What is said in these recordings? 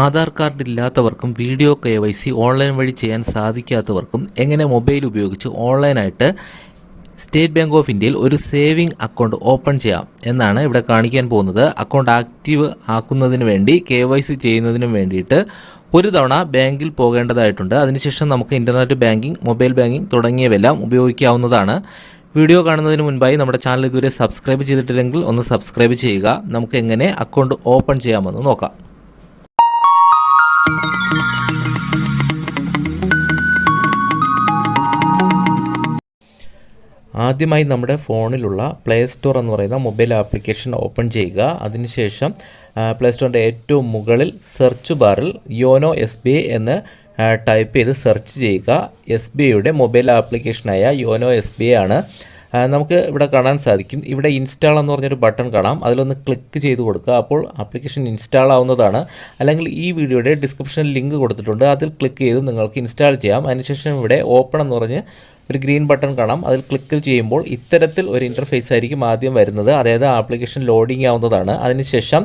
Aadhaar card ഇല്ലാത്തവർക്കും video K Y C online വഴി ചെയ്യാൻ സാധിക്കാത്തവർക്കും എങ്ങനെ മൊബൈൽ ഉപയോഗിച്ച് ഓൺലൈനായിട്ട് സ്റ്റേറ്റ് ബാങ്ക് ഓഫ് ഇന്ത്യയിൽ ഒരു സേവിംഗ് അക്കൗണ്ട് ഓപ്പൺ ചെയ്യാം എന്നാണ് ഇവിടെ കാണിക്കാൻ പോകുന്നത്. അക്കൗണ്ട് ആക്റ്റീവ് ആക്കുന്നതിന് വേണ്ടി കെ വൈ സി ചെയ്യുന്നതിനും വേണ്ടിയിട്ട് ഒരു തവണ ബാങ്കിൽ പോകേണ്ടതായിട്ടുണ്ട്. അതിനുശേഷം നമുക്ക് ഇന്റർനെറ്റ് ബാങ്കിംഗ് മൊബൈൽ ബാങ്കിങ് തുടങ്ങിയവയെല്ലാം ഉപയോഗിക്കാവുന്നതാണ്. വീഡിയോ കാണുന്നതിന് മുൻപായി നമ്മുടെ ചാനൽ ഇതുവരെ സബ്സ്ക്രൈബ് ചെയ്തിട്ടില്ലെങ്കിൽ ഒന്ന് സബ്സ്ക്രൈബ് ചെയ്യുക. നമുക്ക് എങ്ങനെ അക്കൗണ്ട് ഓപ്പൺ ചെയ്യാമെന്ന് നോക്കാം. ആദ്യമായി നമ്മുടെ ഫോണിലുള്ള പ്ലേ സ്റ്റോർ എന്ന് പറയുന്ന മൊബൈൽ ആപ്ലിക്കേഷൻ ഓപ്പൺ ചെയ്യുക. അതിനുശേഷം പ്ലേ സ്റ്റോറിന്റെ ഏറ്റവും മുകളിൽ സെർച്ച് ബാറിൽ യോനോ എസ് ബി ഐ എന്ന് ടൈപ്പ് ചെയ്ത് സെർച്ച് ചെയ്യുക. എസ് ബി ഐയുടെ മൊബൈൽ ആപ്ലിക്കേഷനായ യോനോ എസ് ബി ഐ ആണ്. നമുക്ക് ഇവിടെ കാണാൻ സാധിക്കും. ഇവിടെ ഇൻസ്റ്റാൾ എന്ന് പറഞ്ഞൊരു ബട്ടൺ കാണാം. അതിലൊന്ന് ക്ലിക്ക് ചെയ്ത് കൊടുക്കുക. അപ്പോൾ ആപ്ലിക്കേഷൻ ഇൻസ്റ്റാൾ ആവുന്നതാണ്. അല്ലെങ്കിൽ ഈ വീഡിയോയുടെ ഡിസ്ക്രിപ്ഷനിൽ ലിങ്ക് കൊടുത്തിട്ടുണ്ട്. അതിൽ ക്ലിക്ക് ചെയ്ത് നിങ്ങൾക്ക് ഇൻസ്റ്റാൾ ചെയ്യാം. അതിനുശേഷം ഇവിടെ ഓപ്പൺ എന്ന് പറഞ്ഞ് ഒരു ഗ്രീൻ ബട്ടൺ കാണാം. അതിൽ ക്ലിക്ക് ചെയ്യുമ്പോൾ ഇത്തരത്തിൽ ഒരു ഇന്റർഫേസ് ആയിരിക്കും ആദ്യം വരുന്നത്. അതായത് ആപ്ലിക്കേഷൻ ലോഡിംഗ് ആവുന്നതാണ്. അതിനുശേഷം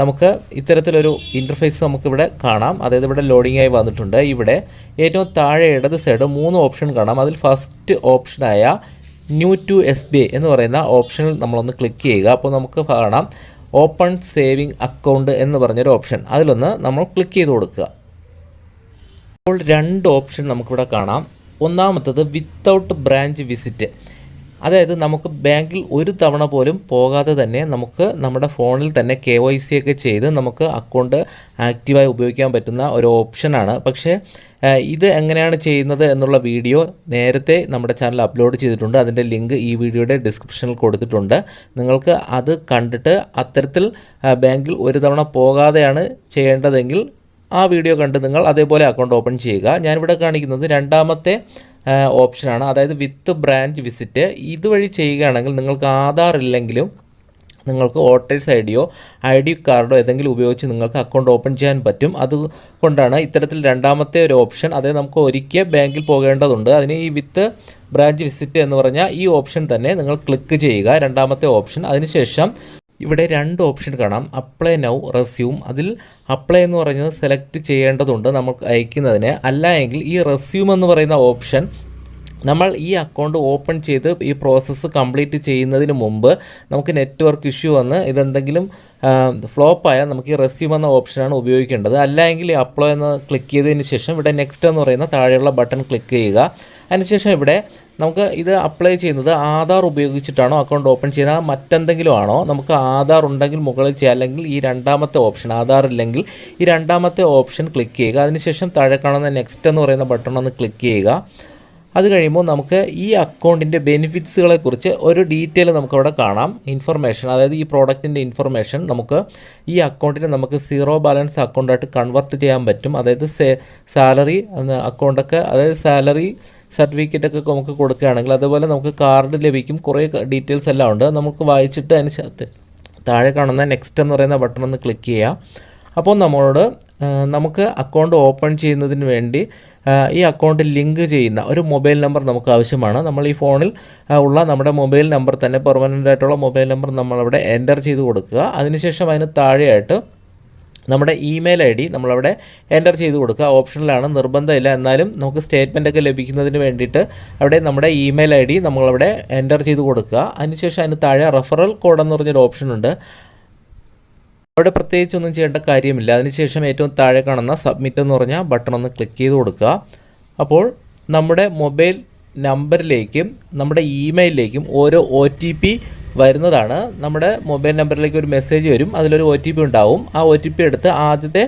നമുക്ക് ഇത്തരത്തിലൊരു ഇന്റർഫേസ് നമുക്കിവിടെ കാണാം. അതായത് ഇവിടെ ലോഡിംഗ് ആയി വന്നിട്ടുണ്ട്. ഇവിടെ ഏറ്റവും താഴെ ഇടത് സൈഡ് മൂന്ന് ഓപ്ഷൻ കാണാം. അതിൽ first ഓപ്ഷനായ new to S B I എന്ന് പറയുന്ന ഓപ്ഷനിൽ നമ്മളൊന്ന് ക്ലിക്ക് ചെയ്യുക. അപ്പോൾ നമുക്ക് കാണാം. ഓപ്പൺ സേവിങ് അക്കൗണ്ട് എന്ന് പറഞ്ഞൊരു ഓപ്ഷൻ അതിലൊന്ന് നമ്മൾ ക്ലിക്ക് ചെയ്ത് കൊടുക്കുക. അപ്പോൾ രണ്ട് ഓപ്ഷൻ നമുക്കിവിടെ കാണാം. ഒന്നാമത്തത് വിത്തൗട്ട് ബ്രാഞ്ച് വിസിറ്റ് അതായത് നമുക്ക് ബാങ്കിൽ ഒരു തവണ പോലും പോകാതെ തന്നെ നമുക്ക് നമ്മുടെ ഫോണിൽ തന്നെ കെ വൈ സി ഒക്കെ ചെയ്ത് നമുക്ക് അക്കൗണ്ട് ആക്റ്റീവായി ഉപയോഗിക്കാൻ പറ്റുന്ന ഒരു ഓപ്ഷനാണ് പക്ഷേ ഇത് എങ്ങനെയാണ് ചെയ്യുന്നത് എന്നുള്ള വീഡിയോ നേരത്തെ നമ്മുടെ ചാനൽ അപ്ലോഡ് ചെയ്തിട്ടുണ്ട്. അതിന്റെ ലിങ്ക് ഈ വീഡിയോയുടെ ഡിസ്ക്രിപ്ഷനിൽ കൊടുത്തിട്ടുണ്ട്. നിങ്ങൾക്ക് അത് കണ്ടിട്ട് അത്തരത്തിൽ ബാങ്കിൽ ഒരു തവണ പോകാതെയാണ് ചെയ്യേണ്ടതെങ്കിൽ ആ വീഡിയോ കണ്ട് നിങ്ങൾ അതേപോലെ അക്കൗണ്ട് ഓപ്പൺ ചെയ്യുക. ഞാനിവിടെ കാണിക്കുന്നത് രണ്ടാമത്തെ ഓപ്ഷനാണ് അതായത് വിത്ത് ബ്രാഞ്ച് വിസിറ്റ് ഇതുവഴി ചെയ്യുകയാണെങ്കിൽ നിങ്ങൾക്ക് ആധാർ ഇല്ലെങ്കിലും നിങ്ങൾക്ക് വോട്ടേഴ്സ് ഐ ഡിയോ ഐ ഡി കാർഡോ ഏതെങ്കിലും ഉപയോഗിച്ച് നിങ്ങൾക്ക് അക്കൗണ്ട് ഓപ്പൺ ചെയ്യാൻ പറ്റും. അതുകൊണ്ടാണ് ഇത്തരത്തിൽ രണ്ടാമത്തെ ഒരു ഓപ്ഷൻ അതായത് നമുക്ക് ഒരിക്കൽ ബാങ്കിൽ പോകേണ്ടതുണ്ട്. അതിന് ഈ വിത്ത് ബ്രാഞ്ച് വിസിറ്റ് എന്ന് പറഞ്ഞാൽ ഈ ഓപ്ഷൻ തന്നെ നിങ്ങൾ ക്ലിക്ക് ചെയ്യുക. രണ്ടാമത്തെ ഓപ്ഷൻ അതിനുശേഷം ഇവിടെ രണ്ട് ഓപ്ഷൻ കാണാം. അപ്ലൈ നൗ റെസ്യൂം അതിൽ അപ്ലൈ എന്ന് പറയുന്നത് സെലക്ട് ചെയ്യേണ്ടതുണ്ട് നമുക്ക് അയക്കുന്നതിന്. അല്ല എങ്കിൽ ഈ റെസ്യൂം എന്ന് പറയുന്ന ഓപ്ഷൻ നമ്മൾ ഈ അക്കൗണ്ട് ഓപ്പൺ ചെയ്ത് ഈ പ്രോസസ്സ് കംപ്ലീറ്റ് ചെയ്യുന്നതിന് മുമ്പ് നമുക്ക് നെറ്റ്വർക്ക് ഇഷ്യൂ വന്ന് ഇതെന്തെങ്കിലും ഫ്ലോപ്പ് ആയാൽ നമുക്ക് ഈ റെസ്യൂം എന്ന ഓപ്ഷനാണ് ഉപയോഗിക്കേണ്ടത്. അല്ല എങ്കിൽ ഈ അപ്ലൈ എന്ന് ക്ലിക്ക് ചെയ്തതിന് ശേഷം ഇവിടെ നെക്സ്റ്റ് എന്ന് പറയുന്ന താഴെയുള്ള ബട്ടൺ ക്ലിക്ക് ചെയ്യുക. അതിനുശേഷം ഇവിടെ നമുക്ക് ഇത് അപ്ലൈ ചെയ്യുന്നത് ആധാർ ഉപയോഗിച്ചിട്ടാണോ അക്കൗണ്ട് ഓപ്പൺ ചെയ്യുന്നത്? മറ്റെന്തെങ്കിലും ആണോ നമുക്ക് ആധാർ ഉണ്ടെങ്കിൽ മുകളിൽ ചെയ്യാം. അല്ലെങ്കിൽ ഈ രണ്ടാമത്തെ ഓപ്ഷൻ ആധാർ ഇല്ലെങ്കിൽ ഈ രണ്ടാമത്തെ ഓപ്ഷൻ ക്ലിക്ക് ചെയ്യുക. അതിനുശേഷം താഴെ കാണുന്ന നെക്സ്റ്റ് എന്ന് പറയുന്ന ബട്ടൺ ഒന്ന് ക്ലിക്ക് ചെയ്യുക. അത് കഴിയുമ്പോൾ നമുക്ക് ഈ അക്കൗണ്ടിന്റെ ബെനിഫിറ്റ്സുകളെ കുറിച്ച് ഒരു ഡീറ്റെയിൽ നമുക്കവിടെ കാണാം. ഇൻഫർമേഷൻ അതായത് ഈ പ്രോഡക്റ്റിന്റെ ഇൻഫർമേഷൻ നമുക്ക് ഈ അക്കൗണ്ടിനെ നമുക്ക് സീറോ ബാലൻസ് അക്കൗണ്ടായിട്ട് കൺവെർട്ട് ചെയ്യാൻ പറ്റും. അതായത് സാലറി അക്കൗണ്ടൊക്കെ അതായത് സാലറി സർട്ടിഫിക്കറ്റ് ഒക്കെ നമുക്ക് കൊടുക്കുകയാണെങ്കിൽ അതുപോലെ നമുക്ക് കാർഡ് ലഭിക്കും. കുറേ ഡീറ്റെയിൽസ് എല്ലാം ഉണ്ട്. നമുക്ക് വായിച്ചിട്ട് അതിന് താഴെ കാണുന്ന നെക്സ്റ്റ് എന്ന് പറയുന്ന ബട്ടൺ ഒന്ന് ക്ലിക്ക് ചെയ്യാം. അപ്പോൾ നമ്മളോട് നമുക്ക് അക്കൗണ്ട് ഓപ്പൺ ചെയ്യുന്നതിന് വേണ്ടി ഈ അക്കൗണ്ട് ലിങ്ക് ചെയ്യുന്ന ഒരു മൊബൈൽ നമ്പർ നമുക്ക് ആവശ്യമാണ്. നമ്മൾ ഈ ഫോണിൽ ഉള്ള നമ്മുടെ മൊബൈൽ നമ്പർ തന്നെ പെർമനന്റ് ആയിട്ടുള്ള മൊബൈൽ നമ്പർ നമ്മളവിടെ എന്റർ ചെയ്ത് കൊടുക്കുക. അതിനുശേഷം അതിന് താഴെയായിട്ട് നമ്മുടെ ഇമെയിൽ ഐ ഡി നമ്മളവിടെ എന്റർ ചെയ്ത് കൊടുക്കുക. ഓപ്ഷനിലാണ് നിർബന്ധമില്ല. എന്നാലും നമുക്ക് സ്റ്റേറ്റ്മെന്റ് ഒക്കെ ലഭിക്കുന്നതിന് വേണ്ടിയിട്ട് അവിടെ നമ്മുടെ ഇമെയിൽ ഐ ഡി നമ്മളവിടെ എന്റർ ചെയ്ത് കൊടുക്കുക. അതിനുശേഷം അതിന് താഴെ റെഫറൽ കോഡ് എന്ന് പറഞ്ഞൊരു ഓപ്ഷൻ ഉണ്ട്. അവിടെ പ്രത്യേകിച്ചൊന്നും ചെയ്യേണ്ട കാര്യമില്ല. അതിനുശേഷം ഏറ്റവും താഴെ കാണുന്ന സബ്മിറ്റ് എന്ന് പറഞ്ഞ ബട്ടൺ ഒന്ന് ക്ലിക്ക് ചെയ്ത് കൊടുക്കുക. അപ്പോൾ നമ്മുടെ മൊബൈൽ നമ്പറിലേക്കും നമ്മുടെ ഇമെയിലിലേക്കും ഓരോ ഒ ടി പി വരുന്നതാണ്. നമ്മുടെ മൊബൈൽ നമ്പറിലേക്ക് ഒരു മെസ്സേജ് വരും. അതിലൊരു ഒ ടി പി ഉണ്ടാവും. ആ ഒ ടി പി എടുത്ത് ആദ്യത്തെ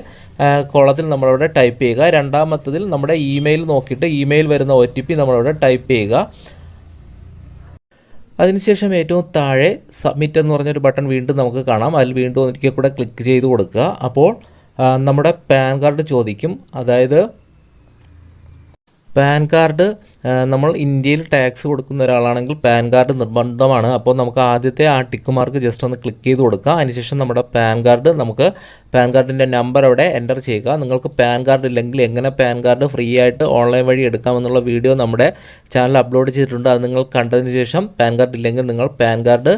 കോളത്തിൽ നമ്മളവിടെ ടൈപ്പ് ചെയ്യുക. രണ്ടാമത്തതിൽ നമ്മുടെ ഇമെയിൽ നോക്കിയിട്ട് ഇമെയിൽ വരുന്ന ഒ ടി പി നമ്മളവിടെ ടൈപ്പ് ചെയ്യുക. അതിനുശേഷം ഏറ്റവും താഴെ സബ്മിറ്റ് എന്ന് പറഞ്ഞൊരു ബട്ടൺ വീണ്ടും നമുക്ക് കാണാം. അതിൽ വീണ്ടും ഒരിക്കൽ കൂടെ ക്ലിക്ക് ചെയ്ത് കൊടുക്കുക. അപ്പോൾ നമ്മുടെ പാൻ കാർഡ് ചോദിക്കും. അതായത് പാൻ കാർഡ് നമ്മൾ ഇന്ത്യയിൽ ടാക്സ് കൊടുക്കുന്ന ഒരാളാണെങ്കിൽ പാൻ കാർഡ് നിർബന്ധമാണ്. അപ്പോൾ നമുക്ക് ആദ്യത്തെ ആ ടിക്ക് മാർക്ക് ജസ്റ്റ് ഒന്ന് ക്ലിക്ക് ചെയ്ത് കൊടുക്കുക. അതിനുശേഷം നമ്മുടെ പാൻ കാർഡ് നമുക്ക് പാൻ കാർഡിന്റെ നമ്പർ അവിടെ എന്റർ ചെയ്യുക. നിങ്ങൾക്ക് പാൻ കാർഡ് ഇല്ലെങ്കിൽ എങ്ങനെ പാൻ കാർഡ് ഫ്രീ ആയിട്ട് ഓൺലൈൻ വഴി എടുക്കാമെന്നുള്ള വീഡിയോ നമ്മുടെ ചാനൽ അപ്ലോഡ് ചെയ്തിട്ടുണ്ട്. അത് നിങ്ങൾ കണ്ടതിന് ശേഷം പാൻ കാർഡ് ഇല്ലെങ്കിൽ നിങ്ങൾ പാൻ കാർഡ്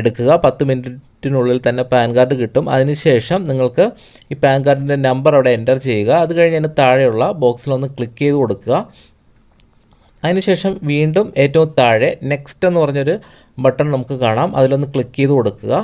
എടുക്കുക. പത്ത് മിനിറ്റ് മിനിറ്റിനുള്ളിൽ തന്നെ പാൻ കാർഡ് കിട്ടും. അതിനുശേഷം നിങ്ങൾക്ക് ഈ പാൻ കാർഡിന്റെ നമ്പർ അവിടെ എന്റർ ചെയ്യുക. അത് കഴിഞ്ഞ് അതിന് താഴെയുള്ള ബോക്സിലൊന്ന് ക്ലിക്ക് ചെയ്ത് കൊടുക്കുക. അതിനുശേഷം വീണ്ടും ഏറ്റവും താഴെ നെക്സ്റ്റ് എന്ന് പറഞ്ഞൊരു ബട്ടൺ നമുക്ക് കാണാം. അതിലൊന്ന് ക്ലിക്ക് ചെയ്ത് കൊടുക്കുക.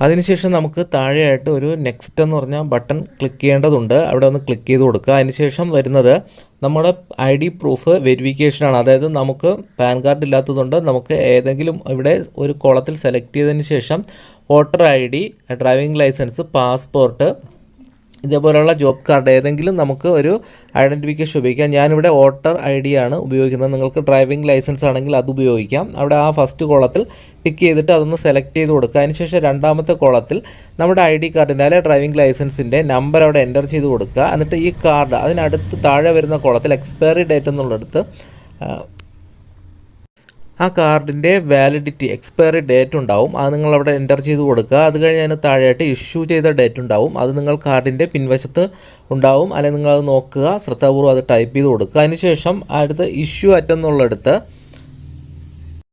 അതിനുശേഷം നമുക്ക് താഴെയായിട്ട് ഒരു നെക്സ്റ്റ് എന്ന് പറഞ്ഞ ബട്ടൺ ക്ലിക്ക് ചെയ്യേണ്ടതുണ്ട്. അവിടെ ഒന്ന് ക്ലിക്ക് ചെയ്ത് കൊടുക്കുക. അതിനുശേഷം വരുന്നത് നമ്മുടെ ഐ ഡി പ്രൂഫ് വെരിഫിക്കേഷനാണ് അതായത് നമുക്ക് പാൻ കാർഡ് ഇല്ലാത്തതുകൊണ്ട് നമുക്ക് ഏതെങ്കിലും ഇവിടെ ഒരു കോളത്തിൽ സെലക്ട് ചെയ്തതിന് ശേഷം voter I D driving licence passport ഇതേപോലെയുള്ള ജോബ് കാർഡ് ഏതെങ്കിലും നമുക്ക് ഒരു ഐഡന്റിഫിക്കേഷൻ ഉപയോഗിക്കാം. ഞാനിവിടെ വോട്ടർ ഐ ഡി ആണ് ഉപയോഗിക്കുന്നത്. നിങ്ങൾക്ക് ഡ്രൈവിംഗ് ലൈസൻസ് ആണെങ്കിൽ അത് ഉപയോഗിക്കാം. അവിടെ ആ ഫസ്റ്റ് കോളത്തിൽ ടിക്ക് ചെയ്തിട്ട് അതൊന്ന് സെലക്ട് ചെയ്ത് കൊടുക്കുക. അതിനുശേഷം രണ്ടാമത്തെ കോളത്തിൽ നമ്മുടെ ഐ ഡി കാർഡിന്റെ അല്ലെങ്കിൽ ഡ്രൈവിംഗ് ലൈസൻസിന്റെ നമ്പർ അവിടെ എന്റർ ചെയ്ത് കൊടുക്കുക. എന്നിട്ട് ഈ കാർഡ് അതിനടുത്ത് താഴെ വരുന്ന കോളത്തിൽ എക്സ്പയറി ഡേറ്റ് എന്നുള്ളിടത്ത് ആ കാർഡിന്റെ വാലിഡിറ്റി എക്സ്പയറി ഡേറ്റ് ഉണ്ടാവും. അത് നിങ്ങൾ അവിടെ എന്റർ ചെയ്ത് കൊടുക്കുക. അത് കഴിഞ്ഞ് അതിന് താഴെയായിട്ട് ഇഷ്യൂ ചെയ്ത ഡേറ്റ് ഉണ്ടാവും. അത് നിങ്ങൾ കാർഡിന്റെ പിൻവശത്ത് ഉണ്ടാവും. അല്ലെങ്കിൽ നിങ്ങൾ അത് നോക്കുക. ശ്രദ്ധാപൂർവം അത് ടൈപ്പ് ചെയ്ത് കൊടുക്കുക. അതിനുശേഷം അടുത്ത ഇഷ്യൂ അറ്റെന്നുള്ളടുത്ത്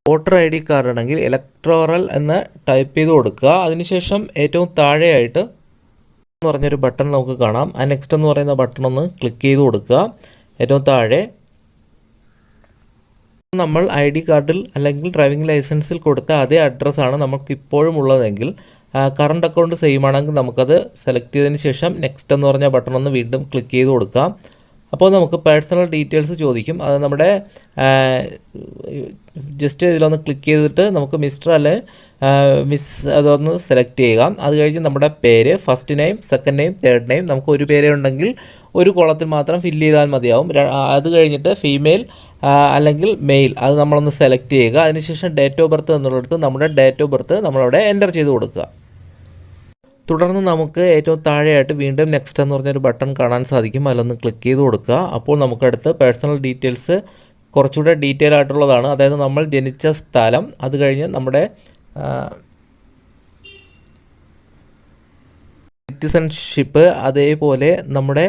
വോട്ടർ ഐ ഡി കാർഡ് ആണെങ്കിൽ ഇലക്ട്രോറൽ എന്ന് ടൈപ്പ് ചെയ്ത് കൊടുക്കുക. അതിനുശേഷം ഏറ്റവും താഴെയായിട്ട് എന്ന് പറഞ്ഞൊരു ബട്ടൺ നമുക്ക് കാണാം. ആ നെക്സ്റ്റ് എന്ന് പറയുന്ന ബട്ടൺ ഒന്ന് ക്ലിക്ക് ചെയ്ത് കൊടുക്കുക. ഏറ്റവും താഴെ നമ്മൾ ഐ ഡി കാർഡിൽ അല്ലെങ്കിൽ ഡ്രൈവിംഗ് ലൈസൻസിൽ കൊടുത്ത അതേ അഡ്രസ്സാണ് നമുക്ക് ഇപ്പോഴും ഉള്ളതെങ്കിൽ കറണ്ട് അക്കൗണ്ട് സെയിം ആണെങ്കിൽ നമുക്കത് സെലക്ട് ചെയ്തതിന് ശേഷം നെക്സ്റ്റ് എന്ന് പറഞ്ഞ ബട്ടൺ ഒന്ന് വീണ്ടും ക്ലിക്ക് ചെയ്ത് കൊടുക്കാം അപ്പോൾ നമുക്ക് പേഴ്സണൽ ഡീറ്റെയിൽസ് ചോദിക്കും. അത് നമ്മുടെ ജസ്റ്റ് ഇതിലൊന്ന് ക്ലിക്ക് ചെയ്തിട്ട് നമുക്ക് മിസ്റ്റർ അല്ലെ മിസ് അതൊന്ന് സെലക്ട് ചെയ്യുക. അത് കഴിഞ്ഞ് നമ്മുടെ പേര് first name second name third name നമുക്ക് ഒരു പേരേ ഉണ്ടെങ്കിൽ ഒരു കുളത്തിൽ മാത്രം ഫില്ല് ചെയ്താൽ മതിയാവും. അത് കഴിഞ്ഞിട്ട് ഫീമെയിൽ അല്ലെങ്കിൽ മെയിൽ അത് നമ്മളൊന്ന് സെലക്ട് ചെയ്യുക. അതിനുശേഷം ഡേറ്റ് ഓഫ് ബർത്ത് എന്നുള്ളിടത്ത് നമ്മുടെ ഡേറ്റ് ഓഫ് ബർത്ത് നമ്മളവിടെ എന്റർ ചെയ്ത് കൊടുക്കുക. തുടർന്ന് നമുക്ക് ഏറ്റവും താഴെയായിട്ട് വീണ്ടും നെക്സ്റ്റ് എന്ന് പറഞ്ഞൊരു ബട്ടൺ കാണാൻ സാധിക്കും. അതിലൊന്ന് ക്ലിക്ക് ചെയ്ത് കൊടുക്കുക. അപ്പോൾ നമുക്കടുത്ത് പേഴ്സണൽ ഡീറ്റെയിൽസ് കുറച്ചുകൂടെ ഡീറ്റെയിൽ ആയിട്ടുള്ളതാണ്. അതായത് നമ്മൾ ജനിച്ച സ്ഥലം അത് കഴിഞ്ഞ് നമ്മുടെ സിറ്റിസൺഷിപ്പ് അതേപോലെ നമ്മുടെ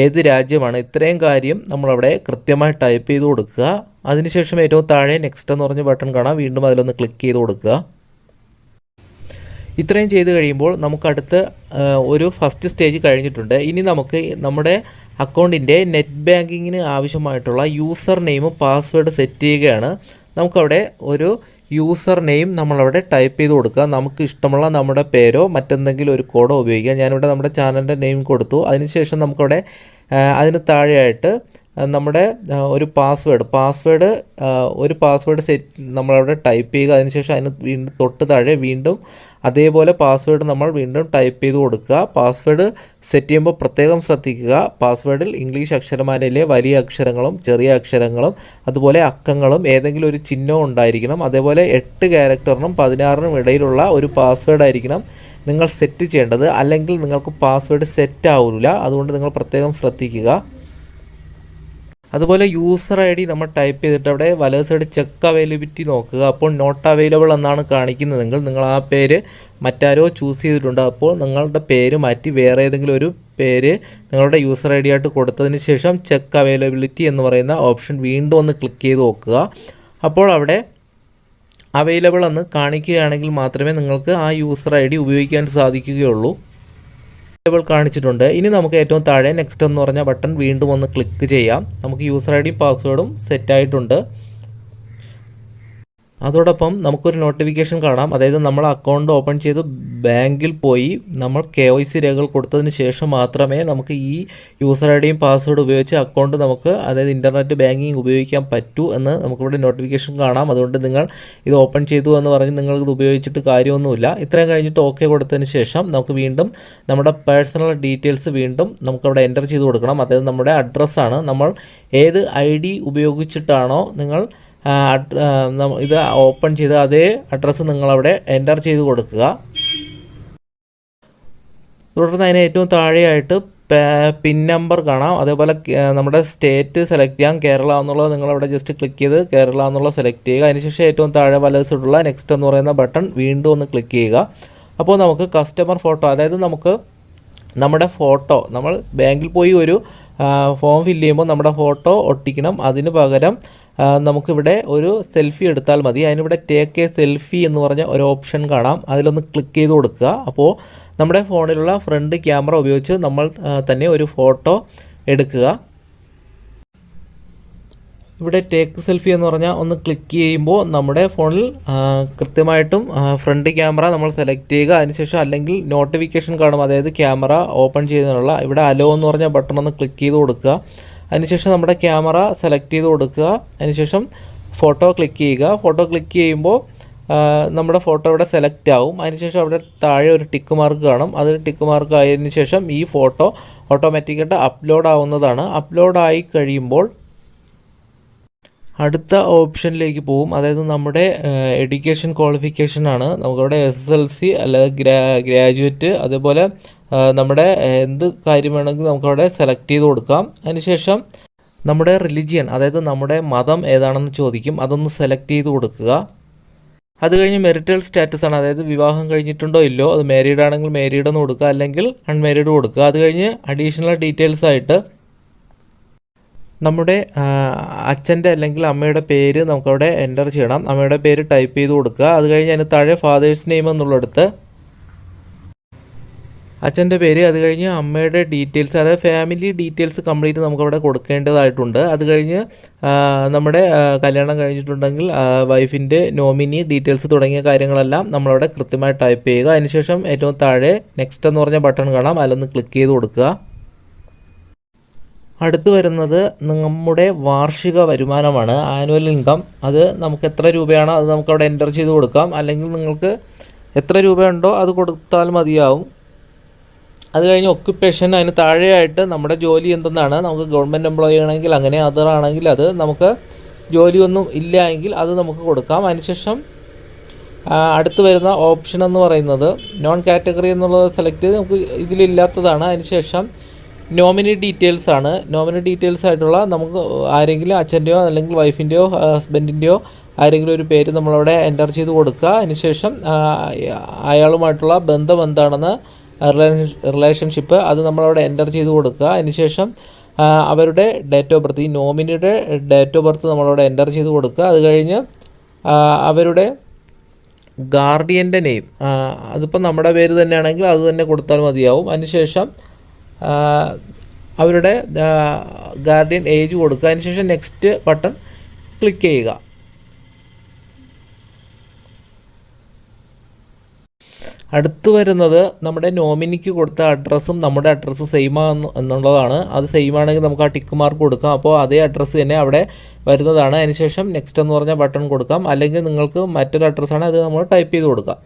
ഏത് രാജ്യമാണ് ഇത്രയും കാര്യം നമ്മളവിടെ കൃത്യമായി ടൈപ്പ് ചെയ്ത് കൊടുക്കുക. അതിനുശേഷം ഏറ്റവും താഴെ നെക്സ്റ്റ് എന്ന് പറഞ്ഞ ബട്ടൺ കാണാം. വീണ്ടും അതിലൊന്ന് ക്ലിക്ക് ചെയ്ത് കൊടുക്കുക. ഇത്രയും ചെയ്ത് കഴിയുമ്പോൾ നമുക്ക് അടുത്ത് ഒരു ഫസ്റ്റ് സ്റ്റേജ് കഴിഞ്ഞിട്ടുണ്ട്. ഇനി നമുക്ക് നമ്മുടെ അക്കൗണ്ടിന്റെ നെറ്റ് ബാങ്കിങ്ങിന് ആവശ്യമായിട്ടുള്ള യൂസർ നെയിമും പാസ്വേഡ് സെറ്റ് ചെയ്യുകയാണ്. നമുക്കവിടെ ഒരു യൂസർ നെയിം നമ്മളവിടെ ടൈപ്പ് ചെയ്ത് കൊടുക്കുക. നമുക്ക് ഇഷ്ടമുള്ള നമ്മുടെ പേരോ മറ്റെന്തെങ്കിലും ഒരു കോഡോ ഉപയോഗിക്കാം ഞാനിവിടെ നമ്മുടെ ചാനലിന്റെ നെയിം കൊടുത്തു. അതിനുശേഷം നമുക്കവിടെ അതിന് താഴെയായിട്ട് നമ്മുടെ ഒരു പാസ്വേഡ് പാസ്വേഡ് ഒരു പാസ്വേഡ് സെറ്റ് നമ്മളവിടെ ടൈപ്പ് ചെയ്യുക. അതിനുശേഷം അതിന് വീണ്ടും തൊട്ട് താഴെ വീണ്ടും അതേപോലെ പാസ്വേഡ് നമ്മൾ വീണ്ടും ടൈപ്പ് ചെയ്ത് കൊടുക്കുക. പാസ്വേഡ് സെറ്റ് ചെയ്യുമ്പോൾ പ്രത്യേകം ശ്രദ്ധിക്കുക. പാസ്വേഡിൽ ഇംഗ്ലീഷ് അക്ഷരമാലയിലെ വലിയ അക്ഷരങ്ങളും ചെറിയ അക്ഷരങ്ങളും അതുപോലെ അക്കങ്ങളും ഏതെങ്കിലും ഒരു ചിഹ്നവും ഉണ്ടായിരിക്കണം. അതേപോലെ എട്ട് ക്യാരക്ടറിനും പതിനാറിനും ഇടയിലുള്ള ഒരു പാസ്വേഡ് ആയിരിക്കണം നിങ്ങൾ സെറ്റ് ചെയ്യേണ്ടത്. അല്ലെങ്കിൽ നിങ്ങൾക്ക് പാസ്വേഡ് സെറ്റ് ആവില്ല അതുകൊണ്ട് നിങ്ങൾ പ്രത്യേകം ശ്രദ്ധിക്കുക. അതുപോലെ യൂസർ ഐ ഡി നമ്മൾ ടൈപ്പ് ചെയ്തിട്ട് അവിടെ വലത് സൈഡ് ചെക്ക് അവൈലബിലിറ്റി നോക്കുക. അപ്പോൾ നോട്ട് അവൈലബിൾ എന്നാണ് കാണിക്കുന്നതെങ്കിൽ നിങ്ങൾ ആ പേര് മറ്റാരോ ചൂസ് ചെയ്തിട്ടുണ്ട്. അപ്പോൾ നിങ്ങളുടെ പേര് മാറ്റി വേറെ ഏതെങ്കിലും ഒരു പേര് നിങ്ങളുടെ യൂസർ ഐ ഡി ആയിട്ട് കൊടുത്തതിന് ശേഷം ചെക്ക് അവൈലബിലിറ്റി എന്ന് പറയുന്ന ഓപ്ഷൻ വീണ്ടും ഒന്ന് ക്ലിക്ക് ചെയ്ത് നോക്കുക. അപ്പോൾ അവിടെ അവൈലബിൾ എന്ന് കാണിക്കുകയാണെങ്കിൽ മാത്രമേ നിങ്ങൾക്ക് ആ യൂസർ ഐ ഡി ഉപയോഗിക്കാൻ സാധിക്കുകയുള്ളൂ. ടേബിൾ കാണിച്ചിട്ടുണ്ട്. ഇനി നമുക്ക് ഏറ്റവും താഴെ നെക്സ്റ്റ് എന്ന് പറഞ്ഞ ബട്ടൺ വീണ്ടും ഒന്ന് ക്ലിക്ക് ചെയ്യാം. നമുക്ക് യൂസർ ഐ ഡിയും പാസ്വേഡും സെറ്റ് ആയിട്ടുണ്ട്. അതോടൊപ്പം നമുക്കൊരു നോട്ടിഫിക്കേഷൻ കാണാം. അതായത് നമ്മൾ അക്കൗണ്ട് ഓപ്പൺ ചെയ്ത് ബാങ്കിൽ പോയി നമ്മൾ കെ വൈ സി രേഖകൾ കൊടുത്തതിന് ശേഷം മാത്രമേ നമുക്ക് ഈ യൂസർ ഐ ഡിയും പാസ്വേഡ് ഉപയോഗിച്ച് അക്കൗണ്ട് നമുക്ക് അതായത് ഇന്റർനെറ്റ് ബാങ്കിങ് ഉപയോഗിക്കാൻ പറ്റൂ എന്ന് നമുക്കിവിടെ നോട്ടിഫിക്കേഷൻ കാണാം. അതുകൊണ്ട് നിങ്ങൾ ഇത് ഓപ്പൺ ചെയ്തു എന്ന് പറഞ്ഞ് നിങ്ങൾ ഇത് ഉപയോഗിച്ചിട്ട് കാര്യമൊന്നുമില്ല. ഇത്രയും കഴിഞ്ഞിട്ട് ഓക്കെ കൊടുത്തതിന് ശേഷം നമുക്ക് വീണ്ടും നമ്മുടെ പേഴ്സണൽ ഡീറ്റെയിൽസ് വീണ്ടും നമുക്കവിടെ എന്റർ ചെയ്ത് കൊടുക്കണം. അതായത് നമ്മുടെ അഡ്രസ്സാണ് നമ്മൾ ഏത് ഐ ഡി ഉപയോഗിച്ചിട്ടാണോ നിങ്ങൾ ഇത് ഓപ്പൺ ചെയ്ത് അതേ അഡ്രസ്സ് നിങ്ങളവിടെ എന്റർ ചെയ്ത് കൊടുക്കുക. തുടർന്ന് അതിന് ഏറ്റവും താഴെയായിട്ട് പിൻ നമ്പർ കാണാം. അതേപോലെ നമ്മുടെ സ്റ്റേറ്റ് സെലക്ട് ചെയ്യാം. കേരള എന്നുള്ളത് നിങ്ങളവിടെ ജസ്റ്റ് ക്ലിക്ക് ചെയ്ത് കേരള എന്നുള്ളത് സെലക്ട് ചെയ്യുക. അതിനുശേഷം ഏറ്റവും താഴെ വലതുസൈഡുള്ള നെക്സ്റ്റ് എന്ന് പറയുന്ന ബട്ടൺ വീണ്ടും ഒന്ന് ക്ലിക്ക് ചെയ്യുക. അപ്പോൾ നമുക്ക് കസ്റ്റമർ ഫോട്ടോ അതായത് നമുക്ക് നമ്മുടെ ഫോട്ടോ നമ്മൾ ബാങ്കിൽ പോയി ഒരു ഫോം ഫില്ല് ചെയ്യുമ്പോൾ നമ്മുടെ ഫോട്ടോ ഒട്ടിക്കണം. അതിന് പകരം നമുക്കിവിടെ ഒരു സെൽഫി എടുത്താൽ മതി. അതിനിവിടെ ടേക്ക് എ സെൽഫി എന്ന് പറഞ്ഞ ഒരു ഓപ്ഷൻ കാണാം. അതിലൊന്ന് ക്ലിക്ക് ചെയ്ത് കൊടുക്കുക. അപ്പോൾ നമ്മുടെ ഫോണിലുള്ള ഫ്രണ്ട് ക്യാമറ ഉപയോഗിച്ച് നമ്മൾ തന്നെ ഒരു ഫോട്ടോ എടുക്കുക. ഇവിടെ ടേക്ക് സെൽഫി എന്ന് പറഞ്ഞാൽ ഒന്ന് ക്ലിക്ക് ചെയ്യുമ്പോൾ നമ്മുടെ ഫോണിൽ കൃത്യമായിട്ടും ഫ്രണ്ട് ക്യാമറ നമ്മൾ സെലക്ട് ചെയ്യുക. അതിനുശേഷം അല്ലെങ്കിൽ നോട്ടിഫിക്കേഷൻ കാണും. അതായത് ക്യാമറ ഓപ്പൺ ചെയ്യുന്നതിനുള്ള. ഇവിടെ അലോ എന്ന് പറഞ്ഞ ബട്ടൺ ഒന്ന് ക്ലിക്ക് ചെയ്ത് കൊടുക്കുക. അതിനുശേഷം നമ്മുടെ ക്യാമറ സെലക്ട് ചെയ്ത് കൊടുക്കുക. അതിനുശേഷം ഫോട്ടോ ക്ലിക്ക് ചെയ്യുക. ഫോട്ടോ ക്ലിക്ക് ചെയ്യുമ്പോൾ നമ്മുടെ ഫോട്ടോ ഇവിടെ സെലക്ട് ആവും. അതിനുശേഷം അവിടെ താഴെ ഒരു ടിക്ക് മാർക്ക് കാണും. അത് ടിക്ക് മാർക്ക് ആയതിനു ശേഷം ഈ ഫോട്ടോ ഓട്ടോമാറ്റിക്കായിട്ട് അപ്ലോഡ് ആവുന്നതാണ്. അപ്ലോഡ് ആയി കഴിയുമ്പോൾ അടുത്ത ഓപ്ഷനിലേക്ക് പോകും അതായത് നമ്മുടെ എഡ്യൂക്കേഷൻ ക്വാളിഫിക്കേഷൻ ആണ്. നമുക്കവിടെ എസ് എസ് എൽ സി അല്ലാതെ ഗ്രാ ഗ്രാജുവേറ്റ് അതേപോലെ നമ്മുടെ എന്ത് കാര്യം വേണമെങ്കിൽ നമുക്കവിടെ സെലക്ട് ചെയ്ത് കൊടുക്കാം. അതിനുശേഷം നമ്മുടെ റിലിജിയൻ അതായത് നമ്മുടെ മതം ഏതാണെന്ന് ചോദിക്കും. അതൊന്ന് സെലക്ട് ചെയ്ത് കൊടുക്കുക. അത് കഴിഞ്ഞ് മെറിറ്റൽ സ്റ്റാറ്റസ് ആണ്. അതായത് വിവാഹം കഴിഞ്ഞിട്ടുണ്ടോ ഇല്ലോ അത് മാരീഡ് ആണെങ്കിൽ മാരീഡ് എന്ന് കൊടുക്കുക. അല്ലെങ്കിൽ അൺമാരീഡ് കൊടുക്കുക. അത് കഴിഞ്ഞ് അഡീഷണൽ ഡീറ്റെയിൽസ് ആയിട്ട് നമ്മുടെ അച്ഛന്റെ അല്ലെങ്കിൽ അമ്മയുടെ പേര് നമുക്കവിടെ എന്റർ ചെയ്യണം. അമ്മയുടെ പേര് ടൈപ്പ് ചെയ്ത് കൊടുക്കുക. അത് കഴിഞ്ഞ് അതിന് താഴെ ഫാദേഴ്സ് നെയിം എന്നുള്ളിടത്ത് അച്ഛന്റെ പേര് അത് കഴിഞ്ഞ് അമ്മയുടെ ഡീറ്റെയിൽസ് അതായത് ഫാമിലി ഡീറ്റെയിൽസ് കംപ്ലീറ്റ് നമുക്കവിടെ കൊടുക്കേണ്ടതായിട്ടുണ്ട്. അത് കഴിഞ്ഞ് നമ്മുടെ കല്യാണം കഴിഞ്ഞിട്ടുണ്ടെങ്കിൽ വൈഫിന്റെ നോമിനി ഡീറ്റെയിൽസ് തുടങ്ങിയ കാര്യങ്ങളെല്ലാം നമ്മളവിടെ കൃത്യമായി ടൈപ്പ് ചെയ്യുക. അതിനുശേഷം ഏറ്റവും താഴെ നെക്സ്റ്റ് എന്ന് പറഞ്ഞ ബട്ടൺ കാണാം. അതിലൊന്ന് ക്ലിക്ക് ചെയ്ത് കൊടുക്കുക. അടുത്ത് വരുന്നത് നമ്മുടെ വാർഷിക വരുമാനമാണ്. Annual income. അത് നമുക്ക് എത്ര രൂപയാണോ അത് നമുക്കവിടെ എന്റർ ചെയ്ത് കൊടുക്കാം. അല്ലെങ്കിൽ നിങ്ങൾക്ക് എത്ര രൂപയുണ്ടോ അത് കൊടുത്താൽ മതിയാവും. അത് കഴിഞ്ഞ് ഒക്യുപ്പേഷൻ അതിന് താഴെയായിട്ട് നമ്മുടെ ജോലി എന്തെന്നാണ്? നമുക്ക് ഗവൺമെന്റ് എംപ്ലോയി ആണെങ്കിൽ അങ്ങനെ അതർ ആണെങ്കിൽ അത് നമുക്ക് ജോലിയൊന്നും ഇല്ല എങ്കിൽ അത് നമുക്ക് കൊടുക്കാം. അതിനുശേഷം അടുത്ത് വരുന്ന ഓപ്ഷൻ എന്ന് പറയുന്നത് നോൺ കാറ്റഗറി എന്നുള്ളത് സെലക്ട് ചെയ്ത് നമുക്ക് ഇതിലില്ലാത്തതാണ്. അതിനുശേഷം നോമിനി ഡീറ്റെയിൽസ് ആണ്. നോമിനി ഡീറ്റെയിൽസ് ആയിട്ടുള്ള നമുക്ക് ആരെങ്കിലും അച്ഛന്റെയോ അല്ലെങ്കിൽ വൈഫിന്റെയോ ഹസ്ബൻഡിന്റെയോ ആരെങ്കിലും ഒരു പേര് നമ്മളവിടെ എന്റർ ചെയ്ത് കൊടുക്കുക. അതിനുശേഷം അയാളുമായിട്ടുള്ള ബന്ധം എന്താണെന്ന് റിലേഷൻഷിപ്പ് അത് നമ്മളവിടെ എന്റർ ചെയ്ത് കൊടുക്കുക. അതിനുശേഷം അവരുടെ ഡേറ്റ് ഓഫ് ബർത്ത് ഈ നോമിനിയുടെ ഡേറ്റ് ഓഫ് ബർത്ത് നമ്മളവിടെ എന്റർ ചെയ്ത് കൊടുക്കുക. അത് കഴിഞ്ഞ് അവരുടെ ഗാർഡിയന്റെ നെയിം അതിപ്പോൾ നമ്മുടെ പേര് തന്നെയാണെങ്കിൽ അത് തന്നെ കൊടുത്താൽ മതിയാവും. അതിനുശേഷം അവരുടെ ഗാർഡിയൻ ഏജ് കൊടുക്കുക. അതിനുശേഷം നെക്സ്റ്റ് ബട്ടൺ ക്ലിക്ക് ചെയ്യുക. അടുത്ത് വരുന്നത് നമ്മുടെ നോമിനിക്ക് കൊടുത്ത അഡ്രസ്സും നമ്മുടെ അഡ്രസ്സ് സെയിം എന്നുള്ളതാണ്. അത് സെയിം ആണെങ്കിൽ നമുക്ക് ആ ടിക്ക് മാർക്ക് കൊടുക്കാം. അപ്പോൾ അതേ അഡ്രസ്സ് തന്നെ അവിടെ വരുന്നതാണ്. അതിനുശേഷം നെക്സ്റ്റ് എന്ന് പറഞ്ഞ ബട്ടൺ കൊടുക്കാം. അല്ലെങ്കിൽ നിങ്ങൾക്ക് മറ്റൊരു അഡ്രസ്സാണ് അത് നമ്മൾ ടൈപ്പ് ചെയ്ത് കൊടുക്കാം.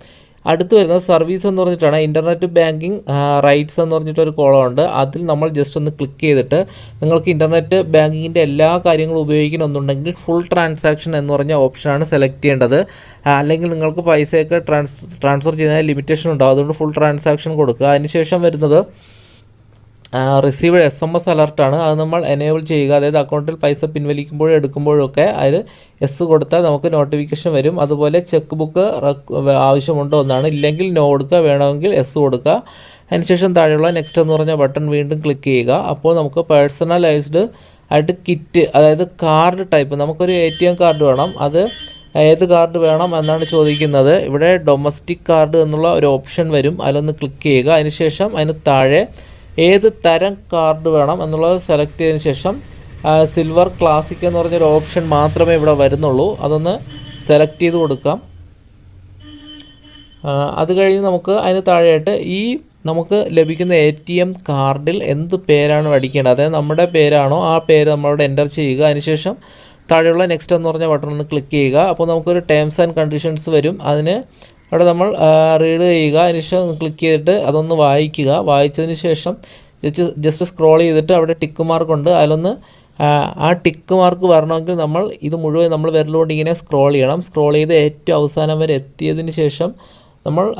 അടുത്ത് വരുന്നത് സർവീസ് എന്ന് പറഞ്ഞിട്ടാണ്. ഇന്റർനെറ്റ് ബാങ്കിങ് റൈറ്റ്സ് എന്ന് പറഞ്ഞിട്ടൊരു കോളം ഉണ്ട്. അതിൽ നമ്മൾ ജസ്റ്റ് ഒന്ന് ക്ലിക്ക് ചെയ്തിട്ട് നിങ്ങൾക്ക് ഇന്റർനെറ്റ് ബാങ്കിങ്ങിന്റെ എല്ലാ കാര്യങ്ങളും ഉപയോഗിക്കണമെന്നുണ്ടെങ്കിൽ ഫുൾ ട്രാൻസാക്ഷൻ എന്ന് പറഞ്ഞ ഓപ്ഷനാണ് സെലക്ട് ചെയ്യേണ്ടത്. അല്ലെങ്കിൽ നിങ്ങൾക്ക് പൈസയൊക്കെ ട്രാൻസ് ട്രാൻസ്ഫർ ചെയ്യുന്നതിന് ലിമിറ്റേഷൻ ഉണ്ടാവും. അതുകൊണ്ട് ഫുൾ ട്രാൻസാക്ഷൻ കൊടുക്കുക. അതിനുശേഷം വരുന്നത് റിസീവ് എസ് എം എസ് അലർട്ടാണ് അത് നമ്മൾ എനേബിൾ ചെയ്യുക. അതായത് അക്കൗണ്ടിൽ പൈസ പിൻവലിക്കുമ്പോഴും എടുക്കുമ്പോഴൊക്കെ അതിൽ എസ് കൊടുത്താൽ നമുക്ക് നോട്ടിഫിക്കേഷൻ വരും. അതുപോലെ ചെക്ക് ബുക്ക് ആവശ്യമുണ്ടോ എന്നാണ്. ഇല്ലെങ്കിൽ നോ കൊടുക്കുക. വേണമെങ്കിൽ എസ് കൊടുക്കുക. അതിനുശേഷം താഴെയുള്ള നെക്സ്റ്റ് എന്ന് പറഞ്ഞ ബട്ടൺ വീണ്ടും ക്ലിക്ക് ചെയ്യുക. അപ്പോൾ നമുക്ക് പേഴ്സണലൈസ്ഡ് ആയിട്ട് കിറ്റ് അതായത് കാർഡ് ടൈപ്പ് നമുക്കൊരു എ ടി എം കാർഡ് വേണം. അത് ഏത് കാർഡ് വേണം എന്നാണ് ചോദിക്കുന്നത്. ഇവിടെ ഡൊമസ്റ്റിക് കാർഡ് എന്നുള്ള ഒരു ഓപ്ഷൻ വരും. അതിലൊന്ന് ക്ലിക്ക് ചെയ്യുക. അതിനുശേഷം അതിന് താഴെ ഏത് തരം കാർഡ് വേണം എന്നുള്ളത് സെലക്ട് ചെയ്തതിന് ശേഷം സിൽവർ ക്ലാസിക് എന്ന് പറഞ്ഞൊരു ഓപ്ഷൻ മാത്രമേ ഇവിടെ വരുന്നുള്ളൂ. അതൊന്ന് സെലക്ട് ചെയ്ത് കൊടുക്കാം. അത് കഴിഞ്ഞ് നമുക്ക് അതിന് താഴെയായിട്ട് ഈ നമുക്ക് ലഭിക്കുന്ന എ ടി എം കാർഡിൽ എന്ത് പേരാണ് അടിക്കേണ്ടത്? അതായത് നമ്മുടെ പേരാണോ? ആ പേര് നമ്മളവിടെ എന്റർ ചെയ്യുക. അതിനുശേഷം താഴെയുള്ള നെക്സ്റ്റ് എന്ന് പറഞ്ഞ ബട്ടൺ ഒന്ന് ക്ലിക്ക് ചെയ്യുക. അപ്പോൾ നമുക്കൊരു ടേംസ് ആൻഡ് കണ്ടീഷൻസ് വരും. അതിന് അവിടെ നമ്മൾ റീഡ് ചെയ്യുക. അതിനുശേഷം ക്ലിക്ക് ചെയ്തിട്ട് അതൊന്ന് വായിക്കുക. വായിച്ചതിന് ശേഷം ജസ്റ്റ് ജസ്റ്റ് സ്ക്രോൾ ചെയ്തിട്ട് അവിടെ ടിക്ക് മാർക്ക് ഉണ്ട്. അതിലൊന്ന് ആ, ടിക്ക് മാർക്ക് വരണമെങ്കിൽ നമ്മൾ ഇത് മുഴുവൻ നമ്മൾ വിരലുകൊണ്ട് ഇങ്ങനെ സ്ക്രോൾ ചെയ്യണം. സ്ക്രോൾ ചെയ്ത് ഏറ്റവും അവസാനം വരെ എത്തിയതിന് ശേഷം നമ്മൾ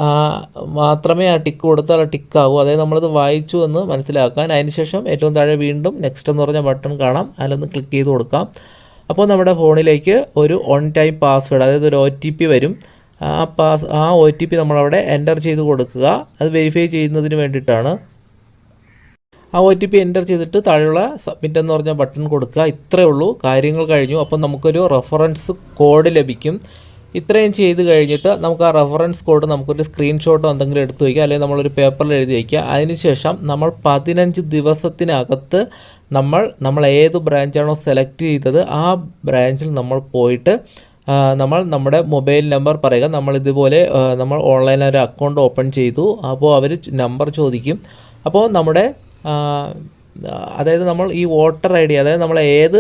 മാത്രമേ ആ ടിക്ക് കൊടുത്താൽ ആ ആകൂ അതായത് നമ്മളത് വായിച്ചു എന്ന് മനസ്സിലാക്കാൻ. അതിനുശേഷം ഏറ്റവും താഴെ വീണ്ടും നെക്സ്റ്റ് എന്ന് പറഞ്ഞ ബട്ടൺ കാണാം. അതിലൊന്ന് ക്ലിക്ക് ചെയ്ത് കൊടുക്കാം. അപ്പോൾ നമ്മുടെ ഫോണിലേക്ക് ഒരു ഓൺ ടൈം പാസ്വേഡ് അതായത് ഒരു ഒ വരും. ആ പാസ് ആ ഒ ടി പി നമ്മളവിടെ എന്റർ ചെയ്ത് കൊടുക്കുക. അത് വെരിഫൈ ചെയ്യുന്നതിന് വേണ്ടിയിട്ടാണ്. ആ ഒ ടി പി എന്റർ ചെയ്തിട്ട് താഴെയുള്ള സബ്മിറ്റ് എന്ന് പറഞ്ഞ ബട്ടൺ കൊടുക്കുക. ഇത്രയേ ഉള്ളൂ. കാര്യങ്ങൾ കഴിഞ്ഞു. അപ്പം നമുക്കൊരു റെഫറൻസ് കോഡ് ലഭിക്കും. ഇത്രയും ചെയ്ത് കഴിഞ്ഞിട്ട് നമുക്ക് ആ റെഫറൻസ് കോഡ് നമുക്കൊരു സ്ക്രീൻഷോട്ടോ എന്തെങ്കിലും എടുത്ത് വയ്ക്കുക അല്ലെങ്കിൽ നമ്മളൊരു പേപ്പറിൽ എഴുതി വയ്ക്കുക അതിനുശേഷം നമ്മൾ പതിനഞ്ച് ദിവസത്തിനകത്ത് നമ്മൾ നമ്മൾ ഏത് ബ്രാഞ്ചാണോ സെലക്ട് ചെയ്തത് ആ ബ്രാഞ്ചിൽ നമ്മൾ പോയിട്ട് നമ്മൾ നമ്മുടെ മൊബൈൽ നമ്പർ പറയുക. നമ്മൾ ഇതുപോലെ നമ്മൾ ഓൺലൈനിൽ ഒരു അക്കൗണ്ട് ഓപ്പൺ ചെയ്തു. അപ്പോൾ അവർ നമ്പർ ചോദിക്കും. അപ്പോൾ നമ്മുടെ അതായത് നമ്മൾ ഈ വോട്ടർ ഐ ഡി അതായത് നമ്മൾ ഏത്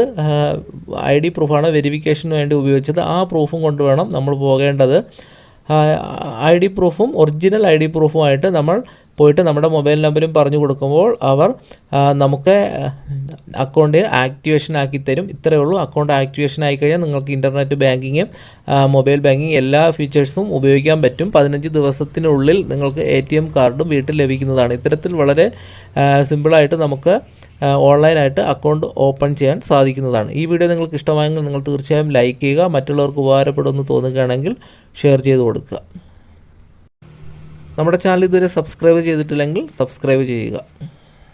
ഐ ഡി പ്രൂഫാണ് വെരിഫിക്കേഷന് വേണ്ടി ഉപയോഗിച്ചത് ആ പ്രൂഫും കൊണ്ട് വേണം നമ്മൾ പോകേണ്ടത്. ഐ ഡി പ്രൂഫും ഒറിജിനൽ ഐ ഡി പ്രൂഫുമായിട്ട് നമ്മൾ പോയിട്ട് നമ്മുടെ മൊബൈൽ നമ്പരും പറഞ്ഞു കൊടുക്കുമ്പോൾ അവർ നമുക്ക് അക്കൗണ്ട് ആക്ടിവേഷൻ ആക്കി തരും. ഇത്രയേ ഉള്ളൂ. അക്കൗണ്ട് ആക്ടിവേഷൻ ആയി കഴിഞ്ഞാൽ നിങ്ങൾക്ക് ഇന്റർനെറ്റ് ബാങ്കിങ് മൊബൈൽ ബാങ്കിങ് എല്ലാ ഫീച്ചേഴ്സും ഉപയോഗിക്കാൻ പറ്റും. പതിനഞ്ച് ദിവസത്തിനുള്ളിൽ നിങ്ങൾക്ക് എ ടി എം കാർഡും വീട്ടിൽ ലഭിക്കുന്നതാണ്. ഇത്തരത്തിൽ വളരെ സിമ്പിളായിട്ട് നമുക്ക് ഓൺലൈനായിട്ട് അക്കൗണ്ട് ഓപ്പൺ ചെയ്യാൻ സാധിക്കുന്നതാണ്. ഈ വീഡിയോ നിങ്ങൾക്ക് ഇഷ്ടമായെങ്കിൽ നിങ്ങൾ തീർച്ചയായും ലൈക്ക് ചെയ്യുക. മറ്റുള്ളവർക്ക് ഉപകാരപ്പെടുമെന്ന് തോന്നുകയാണെങ്കിൽ ഷെയർ ചെയ്ത് കൊടുക്കുക. നമ്മുടെ ചാനൽ ഇതുവരെ സബ്സ്ക്രൈബ് ചെയ്തിട്ടില്ലെങ്കിൽ സബ്സ്ക്രൈബ് ചെയ്യുക.